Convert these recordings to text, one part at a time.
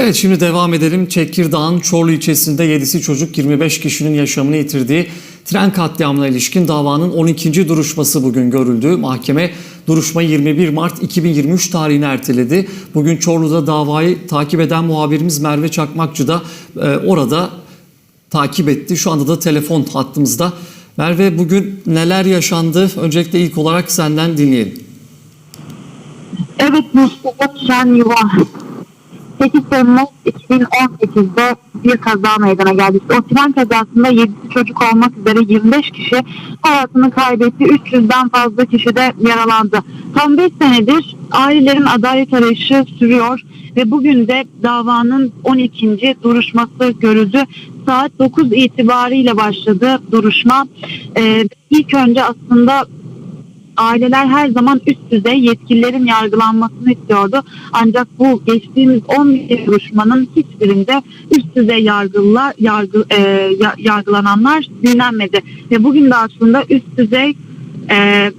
Evet şimdi devam edelim. Tekirdağ'ın Çorlu ilçesinde 7'si çocuk 25 kişinin yaşamını yitirdiği tren katliamına ilişkin davanın 12. duruşması bugün görüldü. Mahkeme duruşmayı 21 Mart 2023 tarihine erteledi. Bugün Çorlu'da davayı takip eden muhabirimiz Merve Çakmakçı da e, orada takip etti. Şu anda da telefon hattımızda. Merve bugün neler yaşandı? Öncelikle ilk olarak senden dinleyelim. Evet Mustafa Şen Yuva. 8 Temmuz 2018'de bir kaza meydana geldi. O tren kazasında 7 çocuk olmak üzere 25 kişi hayatını kaybetti. 300'den fazla kişi de yaralandı. Tam 5 senedir ailelerin adalet arayışı sürüyor ve bugün de davanın 12. duruşması görüldü. Saat 9 itibariyle başladı duruşma. Ee, ilk önce aslında aileler her zaman üst düzey yetkililerin yargılanmasını istiyordu. Ancak bu geçtiğimiz 11 duruşmanın hiçbirinde üst düzey yargılar, yargı, e, ya- yargılananlar dinlenmedi. Ve bugün de aslında üst düzey e,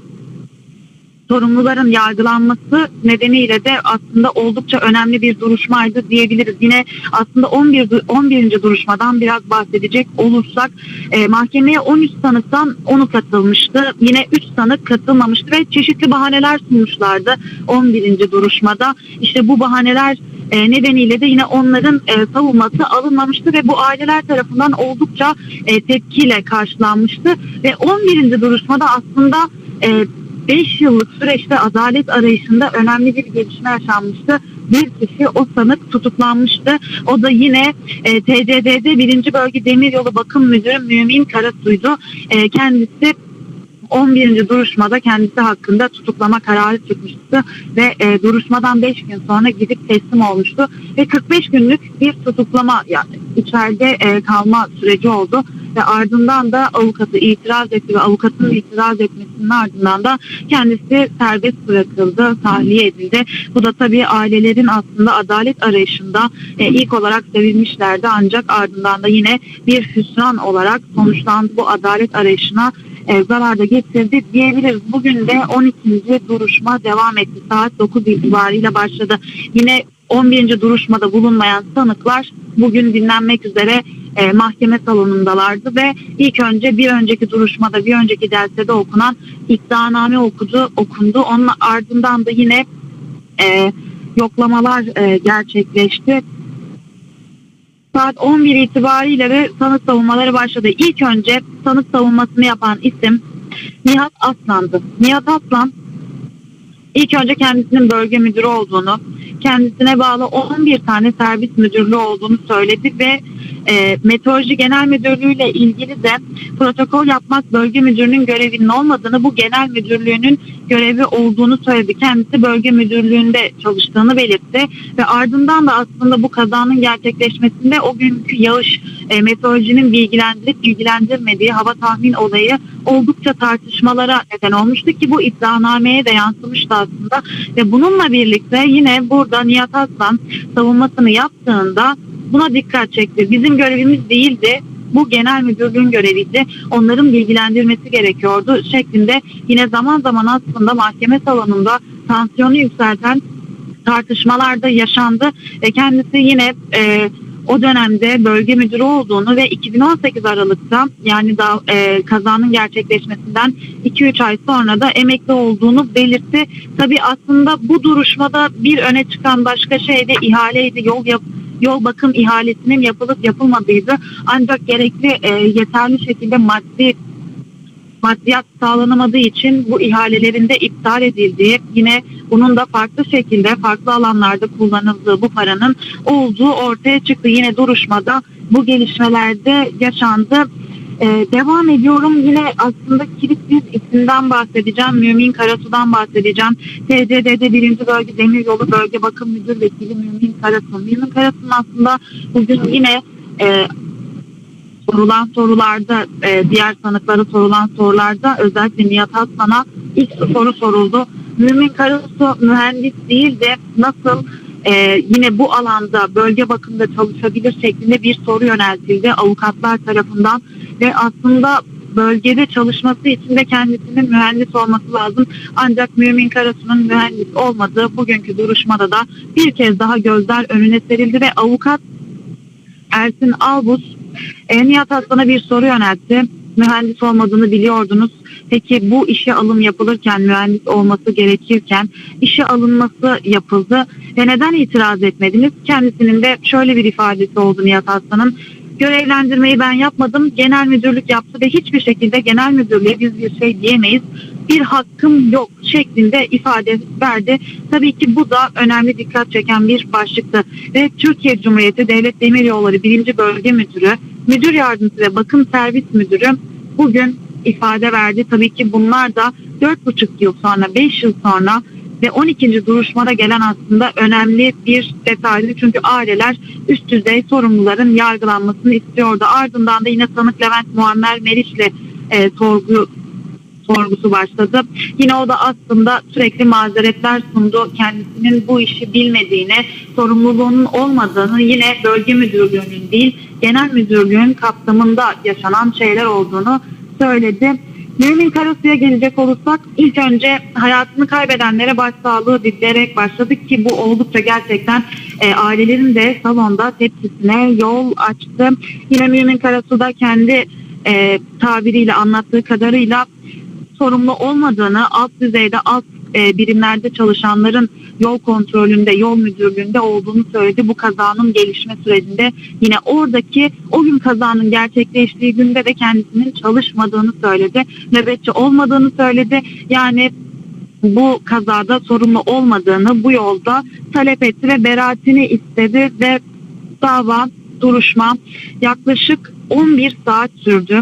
sorumluların yargılanması nedeniyle de aslında oldukça önemli bir duruşmaydı diyebiliriz. Yine aslında 11 du- 11. duruşmadan biraz bahsedecek olursak e, mahkemeye 13 sanıktan 10'u katılmıştı. Yine 3 sanık katılmamıştı ve çeşitli bahaneler sunmuşlardı 11. duruşmada. İşte bu bahaneler e, nedeniyle de yine onların e, savunması alınmamıştı ve bu aileler tarafından oldukça e, tepkiyle karşılanmıştı ve 11. duruşmada aslında e, 5 yıllık süreçte adalet arayışında önemli bir gelişme yaşanmıştı. Bir kişi o sanık tutuklanmıştı. O da yine e, TCD'de 1. Bölge Demiryolu Bakım Müdürü Mümin Karasu'ydu. E, kendisi 11. duruşmada kendisi hakkında tutuklama kararı çıkmıştı ve e, duruşmadan 5 gün sonra gidip teslim olmuştu ve 45 günlük bir tutuklama yani içeride e, kalma süreci oldu ve ardından da avukatı itiraz etti ve avukatın itiraz etmesinin ardından da kendisi serbest bırakıldı, tahliye edildi. Bu da tabii ailelerin aslında adalet arayışında e, ilk olarak sevilmişlerdi ancak ardından da yine bir hüsran olarak sonuçlandı bu adalet arayışına e, zarar da getirdi diyebiliriz. Bugün de 12. duruşma devam etti. Saat 9 itibariyle başladı. Yine 11. duruşmada bulunmayan sanıklar bugün dinlenmek üzere e, mahkeme salonundalardı ve ilk önce bir önceki duruşmada bir önceki dersede okunan iddianame okudu, okundu. Onun ardından da yine e, yoklamalar e, gerçekleşti. Saat 11 itibariyle de sanık savunmaları başladı. İlk önce sanık savunmasını yapan isim Nihat Aslan'dı. Nihat Aslan ilk önce kendisinin bölge müdürü olduğunu, kendisine bağlı 11 tane servis müdürlüğü olduğunu söyledi ve e, Meteoroloji Genel Müdürlüğü ile ilgili de protokol yapmak bölge müdürünün görevinin olmadığını, bu genel müdürlüğünün görevi olduğunu söyledi. Kendisi bölge müdürlüğünde çalıştığını belirtti ve ardından da aslında bu kazanın gerçekleşmesinde o günkü yağış e, meteorolojinin bilgilendirip bilgilendirmediği hava tahmin olayı oldukça tartışmalara neden olmuştu ki bu iddianameye de yansımıştı aslında ve bununla birlikte yine burada Nihat Aslan savunmasını yaptığında buna dikkat çekti. Bizim görevimiz değildi. Bu genel müdürlüğün göreviydi. Onların bilgilendirmesi gerekiyordu şeklinde yine zaman zaman aslında mahkeme salonunda tansiyonu yükselten tartışmalar da yaşandı. E, kendisi yine e, o dönemde bölge müdürü olduğunu ve 2018 Aralık'ta yani da e, kazanın gerçekleşmesinden 2-3 ay sonra da emekli olduğunu belirtti. Tabii aslında bu duruşmada bir öne çıkan başka şey de ihaleydi. Yol yap yol bakım ihalesinin yapılıp yapılmadığıydı. Ancak gerekli e, yeterli şekilde maddi maddiyat sağlanamadığı için bu ihalelerin de iptal edildiği yine bunun da farklı şekilde farklı alanlarda kullanıldığı bu paranın olduğu ortaya çıktı. Yine duruşmada bu gelişmelerde yaşandı. Ee, devam ediyorum yine aslında kilit bir isimden bahsedeceğim. Mümin Karasu'dan bahsedeceğim. TCD'de 1. Bölge Demiryolu Bölge Bakım Müdür Vekili Mümin Karasu. Mümin Karasu'nun aslında bugün yine e, sorulan sorularda e, diğer sanıklara sorulan sorularda özellikle Nihat Aslan'a ilk soru soruldu. Mümin Karasu mühendis değil de nasıl e, yine bu alanda bölge bakımında çalışabilir şeklinde bir soru yöneltildi avukatlar tarafından ve aslında bölgede çalışması için de kendisinin mühendis olması lazım. Ancak Mümin Karasu'nun mühendis olmadığı bugünkü duruşmada da bir kez daha gözler önüne serildi ve avukat Ersin Albus e, Nihat Aslan'a bir soru yöneltti. Mühendis olmadığını biliyordunuz. Peki bu işe alım yapılırken mühendis olması gerekirken işe alınması yapıldı ve neden itiraz etmediniz? Kendisinin de şöyle bir ifadesi oldu Nihat Aslan'ın. Görevlendirmeyi ben yapmadım. Genel müdürlük yaptı ve hiçbir şekilde genel müdürlüğe biz bir şey diyemeyiz. Bir hakkım yok şeklinde ifade verdi. Tabii ki bu da önemli dikkat çeken bir başlıktı. Ve Türkiye Cumhuriyeti Devlet Demiryolları 1. Bölge Müdürü, Müdür Yardımcısı ve Bakım Servis Müdürü bugün ifade verdi. Tabii ki bunlar da 4,5 yıl sonra, 5 yıl sonra ve 12. duruşmada gelen aslında önemli bir detaydı. Çünkü aileler üst düzey sorumluların yargılanmasını istiyordu. Ardından da yine sanık Levent Muammer Meriç'le e, sorgu sorgusu başladı. Yine o da aslında sürekli mazeretler sundu. Kendisinin bu işi bilmediğini, sorumluluğunun olmadığını, yine bölge müdürlüğünün değil, genel müdürlüğün kapsamında yaşanan şeyler olduğunu söyledi. Mümin Karasu'ya gelecek olursak ilk önce hayatını kaybedenlere başsağlığı dileyerek başladık ki bu oldukça gerçekten e, ailelerin de salonda tepkisine yol açtı. Yine Mümin Karasu da kendi e, tabiriyle anlattığı kadarıyla sorumlu olmadığını alt düzeyde alt e, birimlerde çalışanların yol kontrolünde, yol müdürlüğünde olduğunu söyledi. Bu kazanın gelişme sürecinde yine oradaki o gün kazanın gerçekleştiği günde de kendisinin çalışmadığını söyledi. Nöbetçi olmadığını söyledi. Yani bu kazada sorumlu olmadığını bu yolda talep etti ve beraatini istedi ve dava duruşma yaklaşık 11 saat sürdü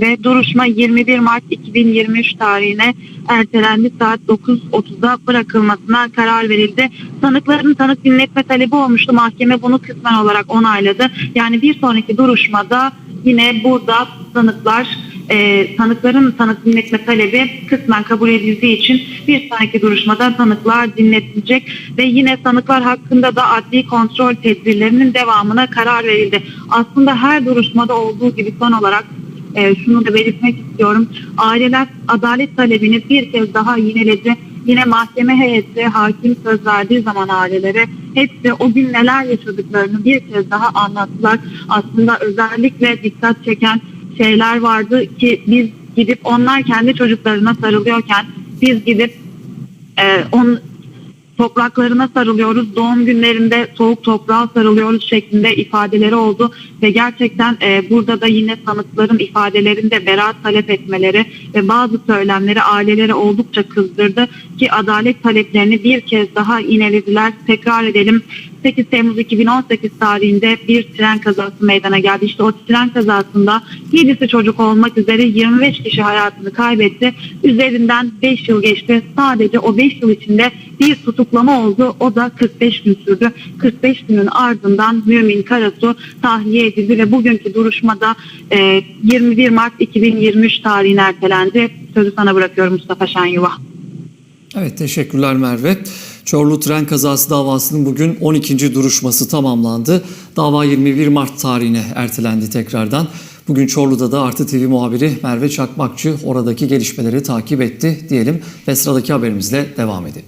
ve duruşma 21 Mart 2023 tarihine ertelendi. Saat 9.30'da bırakılmasına karar verildi. Tanıkların tanık dinletme talebi olmuştu. Mahkeme bunu kısmen olarak onayladı. Yani bir sonraki duruşmada yine burada tanıklar e, tanıkların tanık dinletme talebi kısmen kabul edildiği için bir sonraki duruşmada tanıklar dinletilecek ve yine tanıklar hakkında da adli kontrol tedbirlerinin devamına karar verildi. Aslında her duruşmada olduğu gibi son olarak e, şunu da belirtmek istiyorum. Aileler adalet talebini bir kez daha yineledi. Yine mahkeme heyeti hakim söz verdiği zaman ailelere hepsi o gün neler yaşadıklarını bir kez daha anlattılar. Aslında özellikle dikkat çeken şeyler vardı ki biz gidip onlar kendi çocuklarına sarılıyorken biz gidip e, on, topraklarına sarılıyoruz. Doğum günlerinde soğuk toprağa sarılıyoruz şeklinde ifadeleri oldu ve gerçekten e, burada da yine sanıkların ifadelerinde beraat talep etmeleri ve bazı söylemleri aileleri oldukça kızdırdı ki adalet taleplerini bir kez daha inelediler. Tekrar edelim. 8 Temmuz 2018 tarihinde bir tren kazası meydana geldi. İşte o tren kazasında 7'si çocuk olmak üzere 25 kişi hayatını kaybetti. Üzerinden 5 yıl geçti. Sadece o 5 yıl içinde bir tutuklama oldu. O da 45 gün sürdü. 45 günün ardından Mümin Karasu tahliye edildi ve bugünkü duruşmada e, 21 Mart 2023 tarihine ertelendi. Sözü sana bırakıyorum Mustafa Şenyuva. Evet teşekkürler Merve. Çorlu tren kazası davasının bugün 12. duruşması tamamlandı. Dava 21 Mart tarihine ertelendi tekrardan. Bugün Çorlu'da da Artı TV muhabiri Merve Çakmakçı oradaki gelişmeleri takip etti diyelim ve sıradaki haberimizle devam edelim.